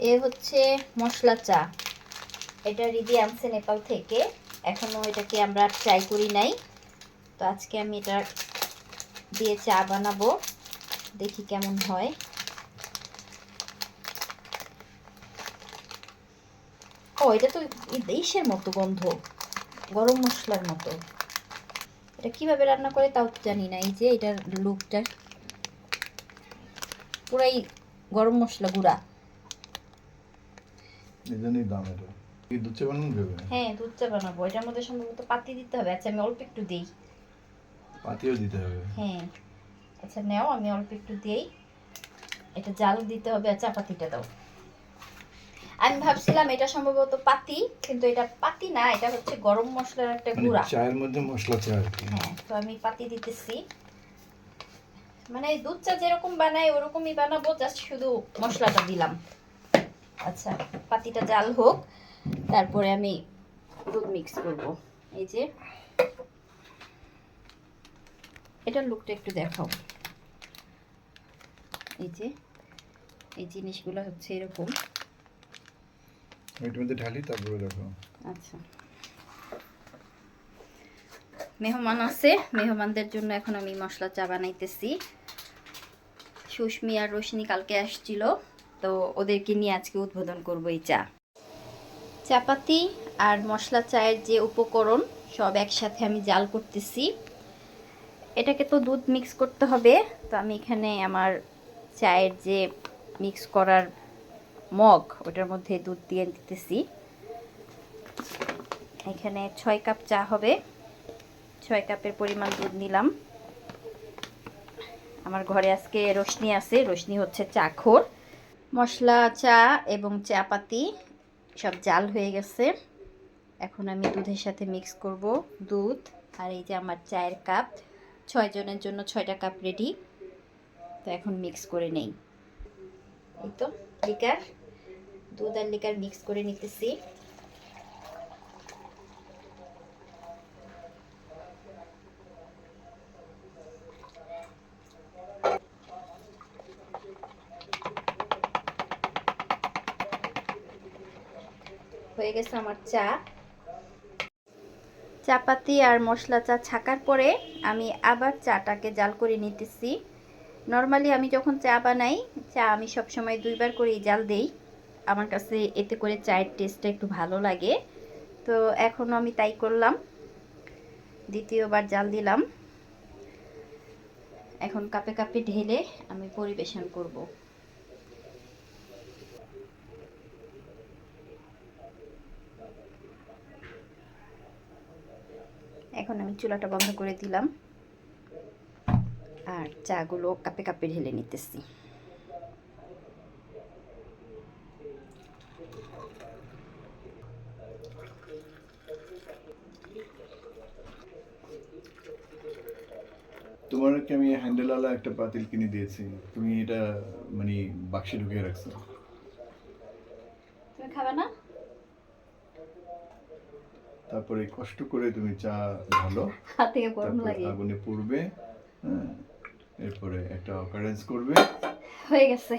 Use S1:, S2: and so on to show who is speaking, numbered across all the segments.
S1: এ হচ্ছে মশলা চা। এটা রিদি আনছে নেপাল থেকে। এখনও এটাকে আমরা ট্রাই করি নাই। তো আজকে আমি এটা দিয়ে চা বানাবো। দেখি কেমন হয়। ও, এটা তো ইসের মতো গন্ধ। গরম মশলার মতো। এটা কীভাবে রান্না করে তাও তো জানি না। এই যে এটার লুকটা পুরাই গরম মশলা গুঁড়া।
S2: এই জন্যই দাম এটা। কি দুধ চা বানানো যাবে?
S1: হ্যাঁ দুধ চা বানাবো। এটার মধ্যে সম্ভবত পাতি দিতে হবে। আচ্ছা আমি অল্প একটু দিই।
S2: পাতিও দিতে হবে।
S1: হ্যাঁ। আচ্ছা নেও আমি অল্প একটু দিই। এটা জাল দিতে হবে আর চাপাতিটা দাও। আমি ভাবছিলাম এটা সম্ভবত পাতি কিন্তু এটা পাতি না এটা হচ্ছে গরম মশলার একটা
S2: মানে
S1: গুঁড়া।
S2: চায়ের মধ্যে মশলা চা আর কি।
S1: হ্যাঁ তো আমি পাতি দিতেছি। মানে দুধ চা যেরকম বানাই ওরকমই বানাবো জাস্ট শুধু মশলাটা দিলাম। আচ্ছা পাতিটা জাল হোক তারপরে আমি দুধ মিক্স করব। এই যে এটার লুকটা একটু দেখাও। এই যে এই জিনিসগুলো হচ্ছে এরকম।
S2: এটার মধ্যে ঢালি তারপরে দেখো
S1: আচ্ছা। মেহমান আছে মেহমানদের জন্য এখন আমি মশলা চা বানাইতেছি। সুস্মি আর রোশনি কালকে আসছিল। তো ওদেরকে নিয়ে আজকে উদ্বোধন করব এই চা। চাপাতি আর মশলা চায়ের যে উপকরণ, সব একসাথে আমি জাল করতেছি। এটাকে তো দুধ মিক্স করতে হবে, তো আমি এখানে আমার চায়ের যে মিক্স করার মগ, ওটার মধ্যে দুধ দিয়ে দিতেছি। এখানে ছয় কাপ চা হবে, ছয় কাপের পরিমাণ দুধ নিলাম। আমার ঘরে আজকে রোশনি আছে, রোশনি হচ্ছে চাখর। মশলা, চা এবং চা পাতি সব জাল হয়ে গেছে। এখন আমি দুধের সাথে মিক্স করব দুধ আর এই যে আমার চায়ের কাপ ছয় জনের জন্য ছয়টা কাপ রেডি তো এখন মিক্স করে নেই। এই তো লিকার দুধ আর লিকার মিক্স করে নিতেছি। হয়ে গেছে আমার চা। চাপাতি আর মশলা চা ছাকার পরে আমি আবার চাটাকে জাল করে নিতেছি। নর্মালি আমি যখন চা বানাই, চা আমি সব সময় দুইবার করেই জাল দেই। আমার কাছে এতে করে চায়ের টেস্টটা একটু ভালো লাগে। তো এখনও আমি তাই করলাম। দ্বিতীয়বার জাল দিলাম। এখন কাপে কাপে ঢেলে আমি পরিবেশন করব। এখন আমি চুলাটা বন্ধ করে দিলাম। আর চাগুলো কাপে কাপে ঢেলে নিতেছি।
S2: তোমারকে আমি হ্যান্ডেলওয়ালা একটা পাতিল কিনে দিয়েছি। তুমি এটা মানে বাক্সে ঢুকিয়ে রাখছো।
S1: তুমি খাবে না?
S2: তারপরে কষ্ট করে তুমি চা ঢালো।
S1: হাত থেকে গরম
S2: তারপরে
S1: লাগে।
S2: আগুনে পুড়বে হ্যাঁ এরপরে একটা অকারেন্স করবে।
S1: হয়ে গেছে।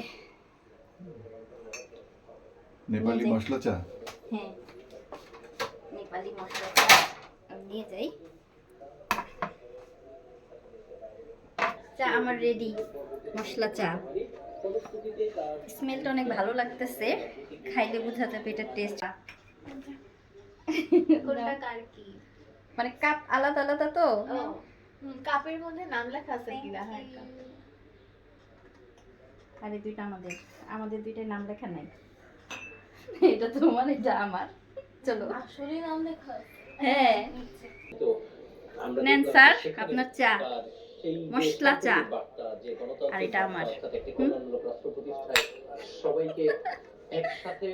S2: নেপালি। মশলা চা?
S1: হ্যাঁ। নেপালি মশলা আমি নিয়ে যাই। চা আমার রেডি মশলা চা। স্মেলটা অনেক ভালো লাগতেছে। খাইলে বোঝা যাবে এটার টেস্ট
S3: কোনটা কার কি?
S1: মানে কাপ আলাদা আলাদা তো?
S3: কাপের মধ্যে নাম লেখা আছে কি রাহার কাপ।
S1: আর এই দুইটা আমাদের। আমাদের দুইটার নাম লেখা নাই। এটা তোমার এটা আমার। চলো।
S3: আসলে নাম লেখা
S1: হ্যাঁ। নেন স্যার আপনার চা। মশলা চা। আর এটা আমার।
S4: সবাইকে একসাথে